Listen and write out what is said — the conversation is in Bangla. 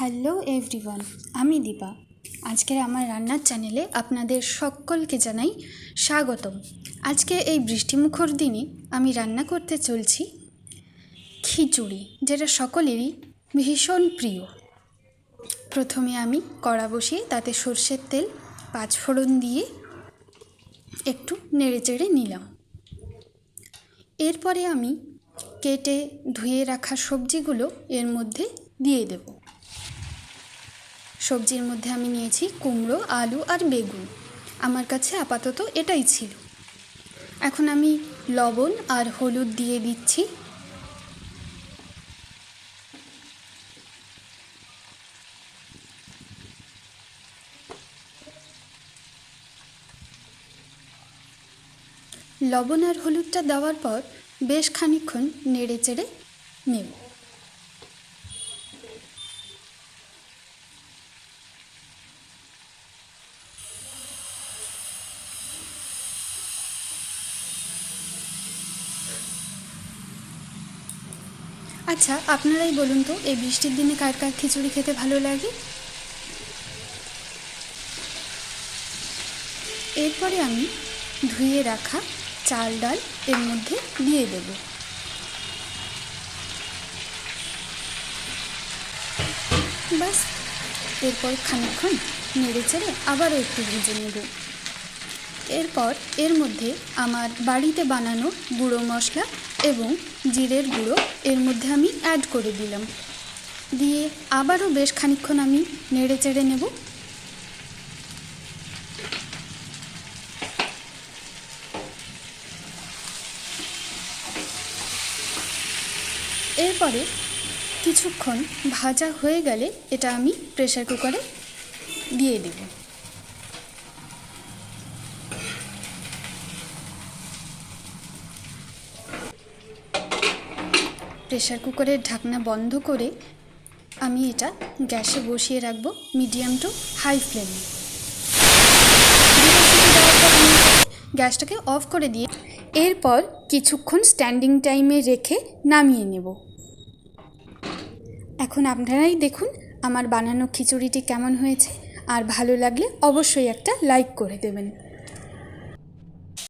হ্যালো এভরিওয়ান, আমি দীপা। আজকের আমার রান্নার চ্যানেলে আপনাদের সকলকে জানাই স্বাগতম। আজকে এই বৃষ্টিমুখর দিনে আমি রান্না করতে চলছি খিচুড়ি, যেটা সকলেরই ভীষণ প্রিয়। প্রথমে আমি কড়া বসিয়ে তাতে সর্ষের তেল পাঁচফোড়ন দিয়ে একটু নেড়েচেড়ে নিলাম। এরপরে আমি কেটে ধুয়ে রাখা সবজিগুলো এর মধ্যে দিয়ে দেব। সবজির মধ্যে আমি নিয়েছি কুমড়ো, আলু আর বেগুন। আমার কাছে আপাতত এটাই ছিল। এখন আমি লবণ আর হলুদ দিয়ে দিচ্ছি। লবণ আর হলুদটা দেওয়ার পর বেশ খানিকক্ষণ নেড়ে চেড়ে নেব। আচ্ছা আপনারাই বলুন তো, এই বৃষ্টির দিনে কার কার খিচুড়ি খেতে ভালো লাগে? এরপরে আমি ধুয়ে রাখা চাল ডাল এর মধ্যে দিয়ে দেব। ব্যাস এরপর খানিকক্ষণ নেড়ে চেড়ে আবারও একটু ভেজে নেব। এরপর এর মধ্যে আমার বাড়িতে বানানো গুঁড়ো মশলা এবং জিরের গুঁড়ো এর মধ্যে আমি অ্যাড করে দিলাম। দিয়ে আবারও বেশ খানিকক্ষণ আমি নেড়ে চেড়ে নেব। এরপরে কিছুক্ষণ ভাজা হয়ে গেলে এটা আমি প্রেসার কুকারে দিয়ে দেব। প্রেসার কুকারের ঢাকনা বন্ধ করে আমি এটা গ্যাসে বসিয়ে রাখব মিডিয়াম টু হাই ফ্লেমে গ্যাসটাকে অফ করে দিয়ে এরপর কিছুক্ষণ স্ট্যান্ডিং টাইমে রেখে নামিয়ে নেব। এখন আপনারাই দেখুন আমার বানানো খিচুড়িটি কেমন হয়েছে। আর ভালো লাগলে অবশ্যই একটা লাইক করে দেবেন।